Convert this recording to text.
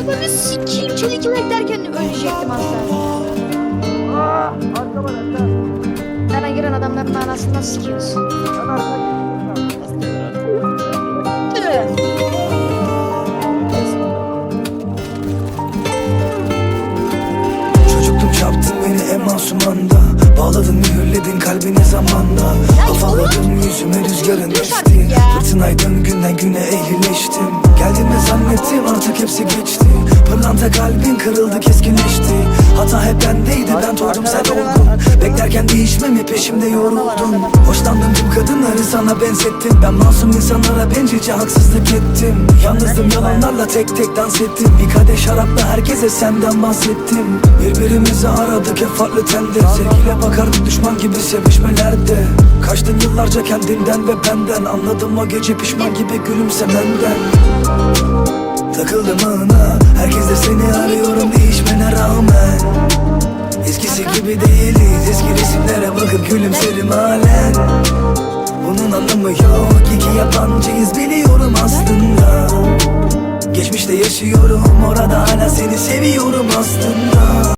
Ananı sikeyim çelik yürek derken ölecektim az daha. Aa, arka var arka. Bana giren adamların anasını sikiyoruz. Lan arka. Çarptın beni en masum anda. Bağladın mühürledin kalbini zamanda. Afalladım yüzüme rüzgarın esti Fırtınaydın günden güne ehlileştim. Geldiğimi zannettim artık hepsi geçti. Pırlanta kalbin kırıldı keskinleşti. Hata hep bendeydi ben doğdum sen oldun Beklerken değişmemi peşimde yoruldun. Hoşlandım tüm kadınları sana benzettim. Ben masum insanlara bencilce haksızlık ettim. Yalnızdım yalanlarla tek tek dans ettim. Bir kadeh şarapla herkese senden bahsettim. Birbirimizi aradık hep farklı tende Sevgiyle bakardık düşman gibi sevişmelerde. Kaçtın yıllarca kendinden ve benden. Anladım o gece pişman gibi gülümsemenden. Takıldım ağına Herkes Eski resimlere bakıp gülümserim halen. Bunun anlamı yok. İki yabancıyız biliyorum aslında. Geçmişte yaşıyorum Orada hala seni seviyorum aslında